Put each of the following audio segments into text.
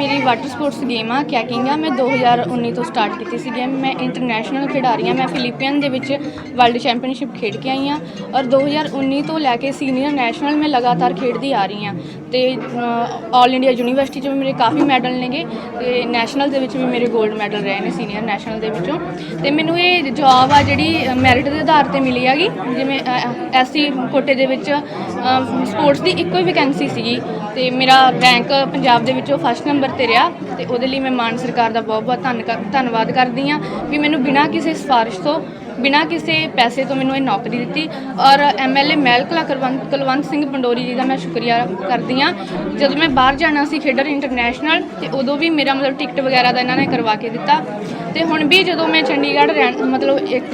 ਮੇਰੀ water sports game ਆ, kayaking ਆ। ਮੈਂ 2019 ਤੋਂ ਸਟਾਰਟ ਕੀਤੀ ਸੀ ਗੇਮ। ਮੈਂ ਇੰਟਰਨੈਸ਼ਨਲ ਖਿਡਾਰੀ ਆ। ਮੈਂ ਫਿਲੀਪੀਅਨ ਦੇ ਵਿੱਚ ਵਰਲਡ ਚੈਂਪੀਅਨਸ਼ਿਪ ਖੇਡ ਕੇ ਆਈ ਆ ਔਰ 2019 ਤੋਂ ਲੈ ਕੇ ਸੀਨੀਅਰ ਨੈਸ਼ਨਲ ਮੈਂ ਲਗਾਤਾਰ ਖੇਡਦੀ ਆ ਰਹੀ ਆ। ਤੇ ਆਲ ਇੰਡੀਆ ਯੂਨੀਵਰਸਿਟੀ 'ਚ ਵੀ ਮੇਰੇ ਕਾਫੀ ਮੈਡਲ ਨੇਗੇ ਤੇ ਨੈਸ਼ਨਲ ਦੇ ਵਿੱਚ ਵੀ ਮੇਰੇ 골ਡ ਮੈਡਲ ਰਹੇ ਨੇ ਸੀਨੀਅਰ ਨੈਸ਼ਨਲ ਦੇ ਵਿੱਚੋਂ। ਤੇ ਮੈਨੂੰ ਇਹ ਜੌਬ ਆ ਜਿਹੜੀ ਮੈਰਿਟ ਦੇ ਆਧਾਰ ਤੇ ਮਿਲੀ ਹੈਗੀ। ਜਿਵੇਂ ਐਸਸੀ ਕੋਟੇ ਦੇ ਵਿੱਚ ਸਪੋਰਟਸ ਦੀ ਇੱਕੋ ਹੀ ਵੈਕੈਂਸੀ ਸੀਗੀ ਤੇ ਮੇਰਾ ਰੈਂਕ ਪੰਜਾਬ ਦੇ ਵਿੱਚੋਂ ਫਸਟ ਨੰਬਰ ਤੇ ਰਿਹਾ ਤੇ ਉਹਦੇ ਲਈ ਮੈਂ ਮਾਨ ਸਰਕਾਰ ਦਾ ਬਹੁਤ ਬਹੁਤ ਧੰਨ ਧੰਨਵਾਦ ਕਰਦੀ ਆ ਵੀ ਮੈਨੂੰ ਬਿਨਾਂ ਕਿਸੇ ਸਿਫਾਰਿਸ਼ ਤੋਂ ਬਿਨਾਂ ਕਿਸੇ ਪੈਸੇ ਤੋਂ ਮੈਨੂੰ ਇਹ ਨੌਕਰੀ ਦਿੱਤੀ ਔਰ ਐਮਐਲਏ ਮਹਿਲਕਲਾ ਕੁਲਵੰਤ ਕੁਲਵੰਤ ਸਿੰਘ ਪੰਡੋਰੀ ਜੀ ਦਾ ਮੈਂ ਸ਼ੁਕਰੀਆ ਕਰਦੀ ਆ ਜਦੋਂ ਮੈਂ ਬਾਹਰ ਜਾਣਾ ਸੀ ਖੇਡਰ ਇੰਟਰਨੈਸ਼ਨਲ ਤੇ ਉਦੋਂ ਵੀ ਮੇਰਾ ਮਤਲਬ ਟਿਕਟ ਵਗੈਰਾ ਦਾ ਇਹਨਾਂ ਨੇ ਕਰਵਾ ਕੇ ਦਿੱਤਾ। ਤੇ ਹੁਣ ਵੀ ਜਦੋਂ ਮੈਂ ਚੰਡੀਗੜ੍ਹ ਰਹਿਣ ਮਤਲਬ ਇੱਕ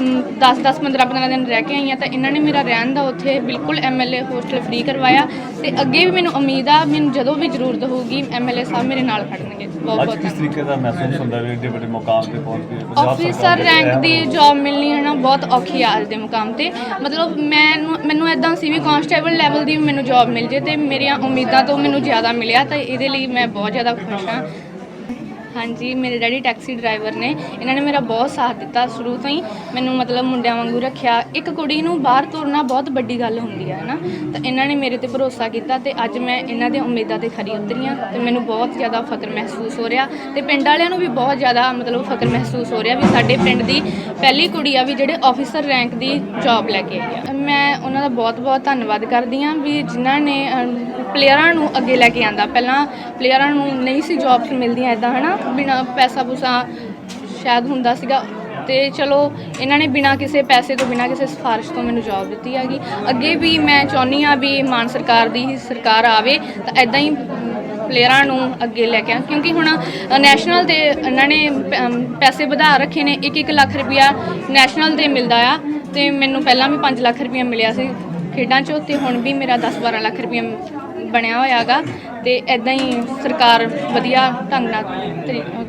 10 10 15 15 ਦਿਨ ਰਹਿ ਕੇ ਆਈ ਹਾਂ ਤਾਂ ਇਹਨਾਂ ਨੇ ਮੇਰਾ ਰਹਿਣ ਦਾ ਉੱਥੇ ਬਿਲਕੁਲ ਐਮਐਲਏ ਹੋਸਟਲ ਫ੍ਰੀ ਕਰਵਾਇਆ ਤੇ ਅੱਗੇ ਵੀ ਮੈਨੂੰ ਉਮੀਦ ਆ ਮੈਨੂੰ ਜਦੋਂ ਵੀ ਜ਼ਰੂਰਤ ਹੋਊਗੀ ਐਮਐਲਏ ਸਾਹਿਬ ਮੇਰੇ ਨਾਲ ਖੜਨਗੇ। ਬਹੁਤ ਬਹੁਤ ਕਿਸ ਤਰੀਕੇ ਦਾ ਮਹਿਸੂਸ ਹੁੰਦਾ ਵੀ ਏਡੇ ਵੱਡੇ ਮੁਕਾਮ ਤੇ ਪਹੁੰਚ ਕੇ ਆਫੀਸਰ ਰੈਂਕ ਦੀ ਜੌਬ ਮਿਲਣੀ ਹੈ ਨਾ ਬਹੁਤ ਔਖੀ ਆ ਅੱਜ ਦੇ ਮੁਕਾਮ ਤੇ। ਮਤਲਬ ਮੈਨੂੰ ਮੈਨੂੰ ਐਦਾਂ ਸੀ ਵੀ ਕਾਂਸਟੇਬਲ ਲੈਵਲ ਦੀ ਮੈਨੂੰ ਜੌਬ ਮਿਲ ਜੇ ਤੇ ਮੇਰੀਆਂ ਉਮੀਦਾਂ ਤੋਂ ਮੈਨੂੰ ਜ਼ਿਆਦਾ ਮਿਲਿਆ ਤਾਂ ਇਹਦੇ ਲਈ ਮੈਂ ਬਹੁਤ ਜ਼ਿਆਦਾ ਖੁਸ਼ ਹਾਂ। ਹਾਂਜੀ, ਮੇਰੇ ਡੈਡੀ ਟੈਕਸੀ ਡਰਾਈਵਰ ਨੇ। ਇਹਨਾਂ ਨੇ ਮੇਰਾ ਬਹੁਤ ਸਾਥ ਦਿੱਤਾ ਸ਼ੁਰੂ ਤੋਂ ਹੀ। ਮੈਨੂੰ ਮਤਲਬ ਮੁੰਡਿਆਂ ਵਾਂਗੂ ਰੱਖਿਆ। ਇੱਕ ਕੁੜੀ ਨੂੰ ਬਾਹਰ ਤੁਰਨਾ ਬਹੁਤ ਵੱਡੀ ਗੱਲ ਹੁੰਦੀ ਹੈ ਨਾ ਤਾਂ ਇਹਨਾਂ ਨੇ ਮੇਰੇ ਤੇ ਭਰੋਸਾ ਕੀਤਾ ਤੇ ਅੱਜ ਮੈਂ ਇਹਨਾਂ ਦੇ ਉਮੀਦਾਂ ਤੇ ਖਰੀ ਉਤਰੀ ਹਾਂ ਤੇ ਮੈਨੂੰ ਬਹੁਤ ਜ਼ਿਆਦਾ ਫਕਰ ਮਹਿਸੂਸ ਹੋ ਰਿਹਾ। ਤੇ ਪਿੰਡ ਵਾਲਿਆਂ ਨੂੰ ਵੀ ਬਹੁਤ ਜ਼ਿਆਦਾ ਮਤਲਬ ਫਕਰ ਮਹਿਸੂਸ ਹੋ ਰਿਹਾ ਵੀ ਸਾਡੇ ਪਿੰਡ ਦੀ ਪਹਿਲੀ ਕੁੜੀ ਆ ਵੀ ਜਿਹੜੇ ਆਫੀਸਰ ਰੈਂਕ ਦੀ ਜੌਬ ਲੈ ਕੇ ਆਈ ਆ। ਮੈਂ ਉਹਨਾਂ ਦਾ ਬਹੁਤ ਬਹੁਤ ਧੰਨਵਾਦ ਕਰਦੀ ਹਾਂ ਵੀ ਜਿਨ੍ਹਾਂ ਨੇ ਪਲੇਅਰਾਂ ਨੂੰ ਅੱਗੇ ਲੈ ਕੇ ਆਂਦਾ। ਪਹਿਲਾਂ ਪਲੇਅਰਾਂ ਨੂੰ ਨਹੀਂ ਸੀ ਜੌਬਸ ਮਿਲਦੀਆਂ ਇਦਾਂ ਹਨਾ? ਬਿਨਾ ਪੈਸਾ ਪੂਸਾ ਸ਼ਾਇਦ ਹੁੰਦਾ ਸੀਗਾ। ਤੇ ਚਲੋ, ਇਹਨਾਂ ਨੇ ਬਿਨਾ ਕਿਸੇ ਪੈਸੇ ਤੋਂ, ਬਿਨਾ ਕਿਸੇ ਸਿਫਾਰਿਸ਼ ਤੋਂ ਮੈਨੂੰ ਜੌਬ ਦਿੱਤੀ ਹੈਗੀ। ਅੱਗੇ ਵੀ ਮੈਂ ਚਾਹੁੰਦੀ ਆ ਵੀ ਮਾਨ ਸਰਕਾਰ ਦੀ ਹੀ ਸਰਕਾਰ ਆਵੇ, ਤਾਂ ਐਦਾਂ ਹੀ ਪਲੇਅਰਾਂ ਨੂੰ ਅੱਗੇ ਲੈ ਕੇ ਆ। ਕਿਉਂਕਿ ਹੁਣ ਨੈਸ਼ਨਲ ਤੇ ਇਹਨਾਂ ਨੇ ਪ- ਪੈਸੇ ਵਧਾ ਰੱਖੇ ਨੇ 1-1 ਲੱਖ ਰੁਪਇਆ ਨੈਸ਼ਨਲ ਤੇ ਮਿਲਦਾ ਆ। ਤੇ ਮੈਨੂੰ ਪਹਿਲਾਂ ਵੀ 5 ਲੱਖ ਰੁਪਇਆ ਮਿਲਿਆ ਸੀ ਖੇਡਾਂ 'ਚੋਂ ਤੇ ਹੁਣ ਵੀ ਮੇਰਾ 10-12 ਲੱਖ ਰੁਪਇਆ ਬਣਿਆ ਹੋਇਆਗਾ ਤੇ ਐਦਾਂ ਹੀ ਸਰਕਾਰ ਵਧੀਆ ਢੰਗ ਨਾਲ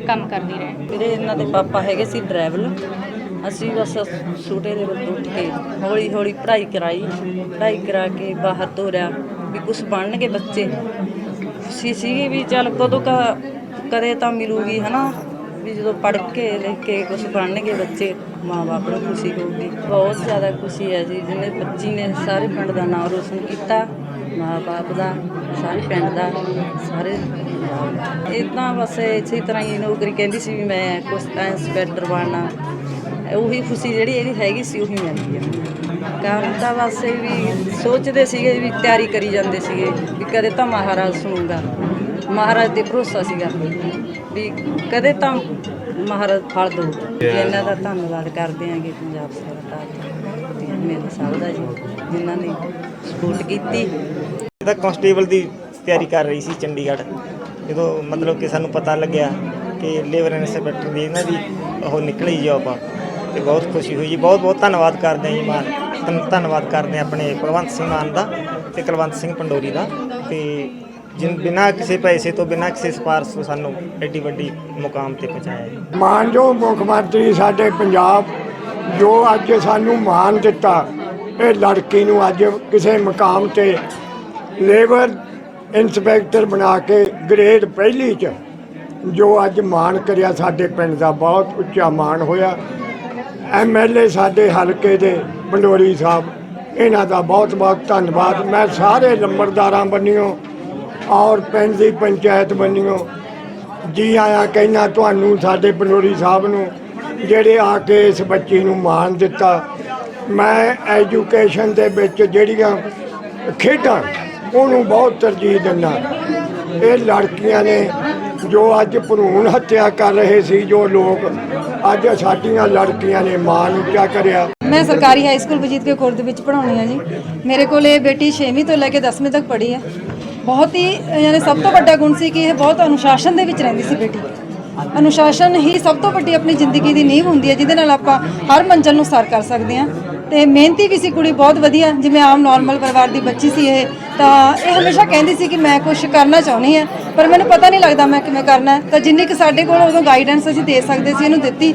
ਕੰਮ ਕਰਦੀ ਰਹੇ। ਮੇਰੇ ਇਹਨਾਂ ਦੇ ਪਾਪਾ ਹੈਗੇ ਸੀ ਡਰਾਈਵਰ, ਅਸੀਂ ਬਸ ਛੋਟੇ ਦੇ ਵੱਲ ਉੱਠ ਕੇ ਹੌਲੀ ਹੌਲੀ ਪੜ੍ਹਾਈ ਕਰਾਈ। ਪੜ੍ਹਾਈ ਕਰਾ ਕੇ ਬਾਹਰ ਤੋਰਿਆ ਵੀ ਕੁਝ ਬਣਨਗੇ ਬੱਚੇ। ਖੁਸ਼ੀ ਸੀਗੀ ਵੀ ਚੱਲ ਕਦੋਂ ਕ ਕਦੇ ਤਾਂ ਮਿਲੂਗੀ, ਹਨਾ? ਵੀ ਜਦੋਂ ਪੜ੍ਹ ਕੇ, ਲਿਖ ਕੇ ਕੁਝ ਬਣਨਗੇ ਬੱਚੇ ਮਾਂ-ਬਾਪ ਨੂੰ ਖੁਸ਼ੀ ਹੋਊਗੀ। ਬਹੁਤ ਜ਼ਿਆਦਾ ਖੁਸ਼ੀ ਹੈ ਜੀ ਜਿਹਨੇ ਬੱਚੀ ਨੇ ਸਾਰੇ ਪਿੰਡ ਦਾ ਨਾਮ ਰੋਸ਼ਨ ਕੀਤਾ ਮਾਂ-ਬਾਪ ਦਾ, ਸਾਰੇ ਪਿੰਡ ਦਾ, ਸਾਰੇ ਇਹ ਤਾਂ ਬਸ ਇਸੇ ਤਰ੍ਹਾਂ ਹੀ ਨੌਕਰੀ ਕਹਿੰਦੀ ਸੀ ਵੀ ਮੈਂ ਕੁਛ ਤਾਂ ਇੰਸਪੈਕਟਰ ਬਣਨਾ। ਉਹੀ ਖੁਸ਼ੀ ਜਿਹੜੀ ਇਹਦੀ ਹੈਗੀ ਸੀ ਉਹੀ ਮਿਲਦੀ ਹੈ ਕੰਮ ਤਾਂ ਬਸ ਇਹ ਵੀ ਸੋਚਦੇ ਸੀਗੇ ਵੀ ਤਿਆਰੀ ਕਰੀ ਜਾਂਦੇ ਸੀਗੇ ਵੀ ਕਦੇ ਤਾਂ ਮਹਾਰਾਜ ਸੁਣੂਗਾ। ਮਹਾਰਾਜ ਤੇ ਭਰੋਸਾ ਸੀਗਾ। ਵੀ ਕਦੇ ਤਾਂ ਮਹਾਰਾਜ ਫਲ ਦੋ ਇਹਨਾਂ ਦਾ ਧੰਨਵਾਦ ਕਰਦੇ ਆਂਗੇ ਪੰਜਾਬ ਸਰਕਾਰ ਦਾ ਤੇ ਮੇਰੇ ਸਾਹਿਬ ਦਾ ਜੀ ਜਿਨ੍ਹਾਂ ਨੇ ਸਪੋਰਟ ਕੀਤੀ। ਇਹ ਤਾਂ ਕਾਂਸਟੇਬਲ ਦੀ ਤਿਆਰੀ ਕਰ ਰਹੀ ਸੀ ਚੰਡੀਗੜ੍ਹ। ਜਦੋਂ ਮਤਲਬ ਕਿ ਸਾਨੂੰ ਪਤਾ ਲੱਗਿਆ ਕਿ ਲੇਬਰ ਇੰਸਪੈਕਟਰ ਦੀ ਇਹਨਾਂ ਦੀ ਉਹ ਨਿਕਲੀ ਜੌਬ ਆ ਤੇ ਬਹੁਤ ਖੁਸ਼ੀ ਹੋਈ ਜੀ। ਬਹੁਤ ਬਹੁਤ ਧੰਨਵਾਦ ਕਰਦੇ ਹਾਂ ਜੀ ਮਾਨ ਧੰਨ- ਧੰਨਵਾਦ ਕਰਦੇ ਹਾਂ ਆਪਣੇ ਕੁਲਵੰਤ ਸਿੰਘ ਮਾਨ ਦਾ ਤੇ ਕੁਲਵੰਤ ਸਿੰਘ ਪੰਡੋਰੀ ਦਾ ਤੇ ਜਿਨ ਬਿਨਾਂ ਕਿਸੇ ਪੈਸੇ ਤੋਂ, ਬਿਨਾਂ ਕਿਸੇ ਸਿਫਾਰਸ਼ ਤੋਂ ਸਾਨੂੰ ਐਡੀ ਵੱਡੀ ਮੁਕਾਮ ਤੇ ਪਹੁੰਚਾਇਆ ਜੀ। ਮਾਨਯੋਗ ਮੁੱਖ ਮੰਤਰੀ ਸਾਡੇ ਪੰਜਾਬ, ਜੋ ਅੱਜ ਸਾਨੂੰ ਮਾਣ ਦਿੱਤਾ, ਇਹ ਲੜਕੀ ਨੂੰ ਅੱਜ ਕਿਸੇ ਮਕਾਮ ਤੇ ਲੇਬਰ ਇੰਸਪੈਕਟਰ ਬਣਾ ਕੇ ਗ੍ਰੇਡ ਪਹਿਲੀ ਚ ਜੋ ਅੱਜ ਮਾਣ ਕਰਿਆ ਸਾਡੇ ਪਿੰਡ ਦਾ, ਬਹੁਤ ਉੱਚਾ ਮਾਣ ਹੋਇਆ। ਐਮਐਲਏ ਸਾਡੇ ਹਲਕੇ ਦੇ ਪੰਡੋਰੀ ਸਾਹਿਬ, ਇਹਨਾਂ ਦਾ ਬਹੁਤ ਬਹੁਤ ਧੰਨਵਾਦ। ਮੈਂ ਸਾਰੇ ਲੰਬੜਦਾਰਾਂ ਬੰਨਿਓ ਔਰ ਪਿੰਡ ਦੀ ਪੰਚਾਇਤ ਬੰਨਿਓ, ਜੀ ਆਇਆ ਕਹਿਣਾ ਤੁਹਾਨੂੰ ਸਾਡੇ ਪੰਡੋਰੀ ਸਾਹਿਬ ਨੂੰ, ਜਿਹੜੇ ਆ ਕੇ ਇਸ ਬੱਚੀ ਨੂੰ ਮਾਣ ਦਿੱਤਾ। ਮੈਂ ਐਜੂਕੇਸ਼ਨ ਦੇ ਵਿੱਚ ਜਿਹੜੀਆਂ ਖੇਡਾਂ, ਉਹਨੂੰ ਬਹੁਤ ਤਰਜੀਹ ਦਿੰਦਾ। ਇਹ ਲੜਕੀਆਂ ਨੇ ਜੋ ਅੱਜ ਭਰੂਣ ਹੱਤਿਆ ਕਰ ਰਹੇ ਸੀ, ਜੋ ਲੋਕ ਅੱਜ ਸਾਡੀਆਂ ਲੜਕੀਆਂ ਨੇ ਮਾਣ ਉੱਚਾ ਕਰਿਆ? ਮੈਂ ਸਰਕਾਰੀ ਹਾਈ ਸਕੂਲ ਬਜੀਤ ਕੇ ਖੁਰਦ ਵਿੱਚ ਪੜ੍ਹਾਉਣੀ ਆ ਜੀ। ਮੇਰੇ ਕੋਲ ਇਹ ਬੇਟੀ 6ਵੀਂ ਤੋਂ ਲੈ ਕੇ 10ਵੀਂ ਤੱਕ ਪੜ੍ਹੀ ਹੈ ਬਹੁਤ ਹੀ, ਯਾਨੀ ਸਭ ਤੋਂ ਵੱਡਾ ਗੁਣ ਸੀ ਕਿ ਇਹ ਬਹੁਤ ਅਨੁਸ਼ਾਸਨ ਦੇ ਵਿੱਚ ਰਹਿੰਦੀ ਸੀ ਬੇਟੀ। ਅਨੁਸ਼ਾਸਨ ਹੀ ਸਭ ਤੋਂ ਵੱਡੀ ਆਪਣੀ ਜ਼ਿੰਦਗੀ ਦੀ ਨੀਂਹ ਹੁੰਦੀ ਹੈ ਜਿਹਦੇ ਨਾਲ ਆਪਾਂ ਹਰ ਮੰਜ਼ਲ ਨੂੰ ਸਰ ਕਰ ਸਕਦੇ ਹਾਂ ਤੇ ਮਿਹਨਤੀ ਵੀ ਸੀ ਕੁੜੀ, ਬਹੁਤ ਵਧੀਆ, ਜਿਵੇਂ ਆਮ ਨਾਰਮਲ ਪਰਿਵਾਰ ਦੀ ਬੱਚੀ ਸੀ ਇਹ। ਤਾਂ ਇਹ ਹਮੇਸ਼ਾ ਕਹਿੰਦੀ ਸੀ ਕਿ ਮੈਂ ਕੁਝ ਕਰਨਾ ਚਾਹੁੰਦੀ ਹਾਂ, ਪਰ ਮੈਨੂੰ ਪਤਾ ਨਹੀਂ ਲੱਗਦਾ ਮੈਂ ਕਿਵੇਂ ਕਰਨਾ ਤਾਂ ਜਿੰਨੀ ਕਿ ਸਾਡੇ ਕੋਲ ਉਦੋਂ ਗਾਈਡੈਂਸ ਅਸੀਂ ਦੇ ਸਕਦੇ ਸੀ, ਇਹਨੂੰ ਦਿੱਤੀ।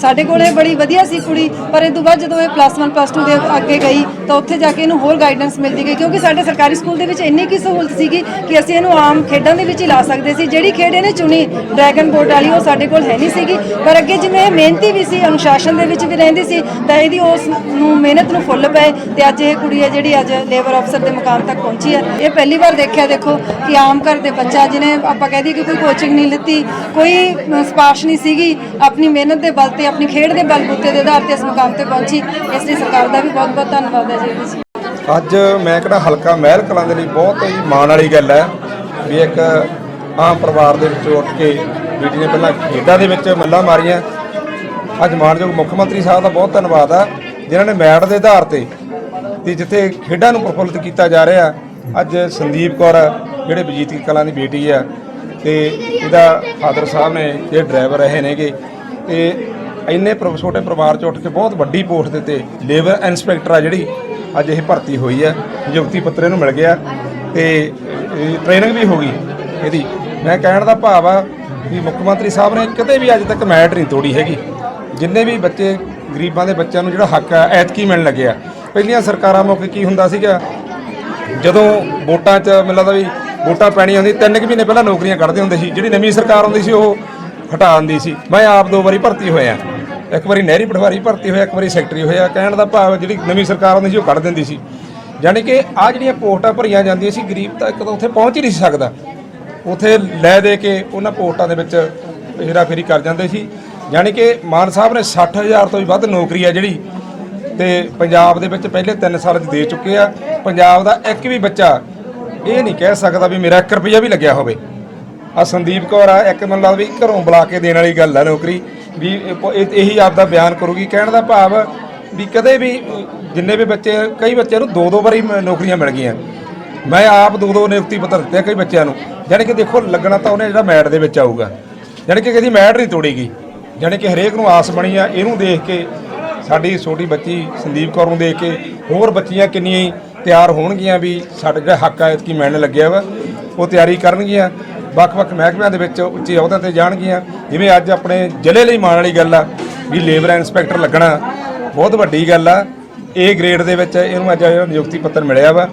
ਸਾਡੇ ਕੋਲ ਇਹ ਬੜੀ ਵਧੀਆ ਸੀ ਕੁੜੀ ਪਰ ਇਹ ਤੋਂ ਬਾਅਦ ਜਦੋਂ ਇਹ ਪਲੱਸ 1 ਪਲੱਸ 2 ਦੇ ਅੱਗੇ ਗਈ ਤਾਂ ਉੱਥੇ ਜਾ ਕੇ ਇਹਨੂੰ ਹੋਰ ਗਾਈਡੈਂਸ ਮਿਲਦੀ ਗਈ ਕਿਉਂਕਿ ਸਾਡੇ ਸਰਕਾਰੀ ਸਕੂਲ ਦੇ ਵਿੱਚ ਇੰਨੀ ਕੀ ਸਹੂਲਤ ਸੀਗੀ ਕਿ ਅਸੀਂ ਇਹਨੂੰ ਆਮ ਖੇਡਾਂ ਦੇ ਵਿੱਚ ਹੀ ਲਾ ਸਕਦੇ ਸੀ। ਜਿਹੜੀ ਖੇਡ ਇਹਨੇ ਚੁਣੀ ਡਰੈਗਨ ਬੋਟ ਵਾਲੀ ਉਹ ਸਾਡੇ ਕੋਲ ਹੈ ਨਹੀਂ ਸੀਗੀ। ਪਰ ਅੱਗੇ ਜਿਵੇਂ ਇਹ ਮਿਹਨਤੀ ਵੀ ਸੀ ਅਨੁਸ਼ਾਸਨ ਦੇ ਵਿੱਚ ਵੀ ਰਹਿੰਦੀ ਸੀ ਤਾਂ ਇਹਦੀ ਉਸ ਨੂੰ ਮਿਹਨਤ ਨੂੰ ਫੁੱਲ ਪਏ ਤੇ ਅੱਜ ਇਹ ਕੁੜੀ ਹੈ ਜਿਹੜੀ ਅੱਜ ਲੇਬਰ ਅਫਸਰ ਦੇ ਮੁਕਾਮ ਤੱਕ ਪਹੁੰਚੀ ਹੈ। ਇਹ ਪਹਿਲੀ ਵਾਰ ਦੇਖਿਆ ਦੇਖੋ ਕਿ ਆਮ ਘਰ ਦੇ ਬੱਚਾ ਜਿਹਨੇ ਆਪਾਂ ਕਹਿ ਦਈਏ ਕਿ ਕੋਈ ਕੋਚਿੰਗ ਨਹੀਂ ਲਿੱਤੀ ਕੋਈ ਅ, ਨਹੀਂ ਸੀਗੀ ਆਪਣੀ ਮਿਹਨਤ ਦੇ ਬਲ ਤੇ ਆਪਣੀ ਖੇਡ ਦੇ ਬਲਬੂਤੇ ਦੇ ਆਧਾਰ ਤੇ ਇਸ ਮੁਕਾਮ ਤੇ ਪਹੁੰਚੀ। ਇਸ ਲਈ ਸਰਕਾਰ ਦਾ ਵੀ ਬਹੁਤ ਬਹੁਤ ਧੰਨਵਾਦ ਹੈ ਜੀ। ਅੱਜ ਮੈਂ ਕਿਹੜਾ ਹਲਕਾ ਮਹਿਲ ਕਲਾਂ ਦੇ ਲਈ ਬਹੁਤ ਹੀ ਮਾਣ ਵਾਲੀ ਗੱਲ ਹੈ ਵੀ ਇੱਕ ਆਮ ਪਰਿਵਾਰ ਦੇ ਵਿੱਚੋਂ ਉੱਠ ਕੇ ਬੇਟੀ ਨੇ ਪਹਿਲਾਂ ਖੇਡਾਂ ਦੇ ਵਿੱਚ ਮੱਲਾਂ ਮਾਰੀਆਂ। ਅੱਜ ਮਾਨਯੋਗ ਮੁੱਖ ਮੰਤਰੀ ਸਾਹਿਬ ਦਾ ਬਹੁਤ ਧੰਨਵਾਦ ਆ, ਜਿਨ੍ਹਾਂ ਨੇ ਮੈਟ ਦੇ ਆਧਾਰ ਤੇ ਤੇ ਜਿੱਥੇ ਖੇਡਾਂ ਨੂੰ ਪ੍ਰਫੁੱਲਿਤ ਕੀਤਾ ਜਾ ਰਿਹਾ। ਅੱਜ ਸੰਦੀਪ ਕੌਰ, ਜਿਹੜੇ ਬਜੀਤ ਕਲਾਂ ਦੀ ਬੇਟੀ ਆ, ਤੇ ਇਹਦਾ ਫਾਦਰ ਸਾਹਿਬ ਨੇ, ਜਿਹੜੇ ਡਰਾਈਵਰ ਰਹੇ ਨੇਗੇ, ਤੇ ਇੰਨੇ ਪਰ- ਛੋਟੇ ਪਰਿਵਾਰ ਚ ਉੱਠ ਕੇ ਬਹੁਤ ਵੱਡੀ ਪੋਸਟ ਦੇ ਤੇ ਲੇਬਰ ਇਨਸਪੈਕਟਰ ਆ ਜਿਹੜੀ ਅੱਜ ਇਹ ਭਰਤੀ ਹੋਈ ਹੈ, ਨਿਯੁਕਤੀ ਪੱਤਰ ਇਹਨੂੰ ਮਿਲ ਗਿਆ ਤੇ ਟ੍ਰੇਨਿੰਗ ਵੀ ਹੋ ਗਈ ਇਹਦੀ। ਮੈਂ ਕਹਿਣ ਦਾ ਭਾਵ ਆ ਵੀ ਮੁੱਖ ਮੰਤਰੀ ਸਾਹਿਬ ਨੇ ਕਿਤੇ ਵੀ ਅੱਜ ਤੱਕ ਮੈਟ ਨਹੀਂ ਤੋੜੀ ਹੈਗੀ। ਜਿੰਨੇ ਵੀ ਬੱਚੇ, ਗਰੀਬਾਂ ਦੇ ਬੱਚਿਆਂ ਨੂੰ ਜਿਹੜਾ ਹੱਕ ਆ, ਐਤਕੀ ਮਿਲਣ ਲੱਗਿਆ ਪਹਿਲੀਆਂ ਸਰਕਾਰਾਂ ਮੌਕੇ ਕੀ ਹੁੰਦਾ ਸੀਗਾ? ਜਦੋਂ ਵੋਟਾਂ 'ਚ ਮੈਨੂੰ ਲੱਗਦਾ ਵੀ ਵੋਟਾਂ ਪੈਣੀਆਂ ਹੁੰਦੀਆਂ, ਤਿੰਨ ਕੁ ਮਹੀਨੇ ਪਹਿਲਾਂ ਨੌਕਰੀਆਂ ਕੱਢਦੇ ਹੁੰਦੇ ਸੀ। ਜਿਹੜੀ ਨਵੀਂ ਸਰਕਾਰ ਆਉਂਦੀ ਸੀ, ਉਹ ਹਟਾ ਦਿੰਦੀ ਸੀ। ਮੈਂ ਆਪ ਦੋ ਵਾਰੀ ਭਰਤੀ ਹੋਇਆ। ਇੱਕ ਵਾਰੀ ਨਹਿਰੀ ਪਟਵਾਰੀ ਭਰਤੀ ਹੋਇਆ, ਇੱਕ ਵਾਰੀ ਸੈਕਟਰੀ ਹੋਇਆ, ਕਹਿਣ ਦਾ ਭਾਵ ਜਿਹੜੀ ਨਵੀਂ ਸਰਕਾਰ ਆਉਂਦੀ ਸੀ, ਉਹ ਕੱਢ ਦਿੰਦੀ ਸੀ। ਯਾਨੀ ਕਿ ਆ ਜਿਹੜੀਆਂ ਪੋਸਟਾਂ ਭਰੀਆਂ ਜਾਂਦੀਆਂ ਸੀ, ਗਰੀਬ ਤਾਂ ਇੱਕ ਤਾਂ ਉੱਥੇ ਪਹੁੰਚ ਹੀ ਨਹੀਂ ਸਕਦਾ। ਉੱਥੇ ਲੈ ਦੇ ਕੇ ਉਹਨਾਂ ਪੋਸਟਾਂ ਦੇ ਵਿੱਚ ਹੇਰਾਫੇਰੀ ਕਰ ਜਾਂਦੇ ਸੀ। ਯਾਨੀ ਕਿ ਮਾਨ ਸਾਹਿਬ ਨੇ 60000 ਤੋਂ ਵੀ ਵੱਧ ਨੌਕਰੀ ਆ ਜਿਹੜੀ, ਤੇ ਪੰਜਾਬ ਦੇ ਵਿੱਚ ਪਹਿਲੇ 3 ਸਾਲ 'ਚ ਦੇ ਚੁੱਕੇ ਆ। ਪੰਜਾਬ ਦਾ ਇੱਕ ਵੀ ਬੱਚਾ ਇਹ ਨਹੀਂ ਕਹਿ ਸਕਦਾ ਵੀ ਮੇਰਾ 1 ਰੁਪਿਆ ਵੀ ਲੱਗਿਆ ਹੋਵੇ। ਆ ਸੰਦੀਪ ਕੌਰ ਆ, ਇੱਕ ਮੈਨੂੰ ਲੱਗਦਾ ਵੀ ਘਰੋਂ ਬੁਲਾ ਕੇ ਦੇਣ ਵਾਲੀ ਗੱਲ ਆ ਨੌਕਰੀ। ਵੀ ਇਹੀ ਆਪ ਦਾ ਬਿਆਨ ਕਰੂਗੀ। ਕਹਿਣ ਦਾ ਭਾਵ ਵੀ ਕਦੇ ਵੀ, ਜਿੰਨੇ ਵੀ ਬੱਚੇ, ਕਈ ਬੱਚਿਆਂ ਨੂੰ ਦੋ ਦੋ ਵਾਰੀ ਨੌਕਰੀਆਂ ਮਿਲ ਗਈਆਂ। ਮੈਂ ਆਪ ਦੋ ਦੋ ਨਿਯੁਕਤੀ ਪੱਤਰ ਦਿੱਤੇ ਕਈ ਬੱਚਿਆਂ ਨੂੰ। ਯਾਨੀ ਕਿ ਦੇਖੋ, ਲੱਗਣਾ ਤਾਂ ਉਹਨੇ ਜਿਹੜਾ ਮੈਟ ਦੇ ਵਿੱਚ ਆਊਗਾ। ਯਾਨੀ ਕਿ ਕਦੀ ਮੈਟ ਨਹੀਂ ਤੋੜੇਗੀ। ਯਾਨੀ ਕਿ ਹਰੇਕ ਨੂੰ ਆਸ ਬਣੀ ਆ, ਇਹਨੂੰ ਦੇਖ ਕੇ, ਸਾਡੀ ਛੋਟੀ ਬੱਚੀ ਸੰਦੀਪ ਕੌਰ ਨੂੰ ਦੇਖ ਕੇ, ਹੋਰ ਬੱਚੀਆਂ ਕਿੰਨੀਆਂ ਹੀ ਤਿਆਰ ਹੋਣਗੀਆਂ ਵੀ ਸਾਡਾ ਜਿਹੜਾ ਹੱਕ ਆ ਕੀ ਮਿਲਣ ਲੱਗਿਆ ਵਾ, ਉਹ ਤਿਆਰੀ ਕਰਨਗੀਆਂ। ਵੱਖ-ਵੱਖ ਮਹਿਕਮਿਆਂ ਦੇ ਵਿੱਚ ਉੱਚੇ ਅਹੁਦਿਆਂ ਤੇ ਜਾਣਗੀਆਂ। ਜਿਵੇਂ ਅੱਜ ਆਪਣੇ ਜ਼ਿਲ੍ਹੇ ਲਈ ਮਾਣ ਵਾਲੀ ਗੱਲ ਆ, ਵੀ ਲੇਬਰ ਇੰਸਪੈਕਟਰ ਲੱਗਣਾ ਬਹੁਤ ਵੱਡੀ ਗੱਲ ਆ। ਏ ਗ੍ਰੇਡ ਦੇ ਵਿੱਚ ਇਹਨੂੰ ਅੱਜ ਨਿਯੁਕਤੀ ਪੱਤਰ ਮਿਲਿਆ ਵਾ।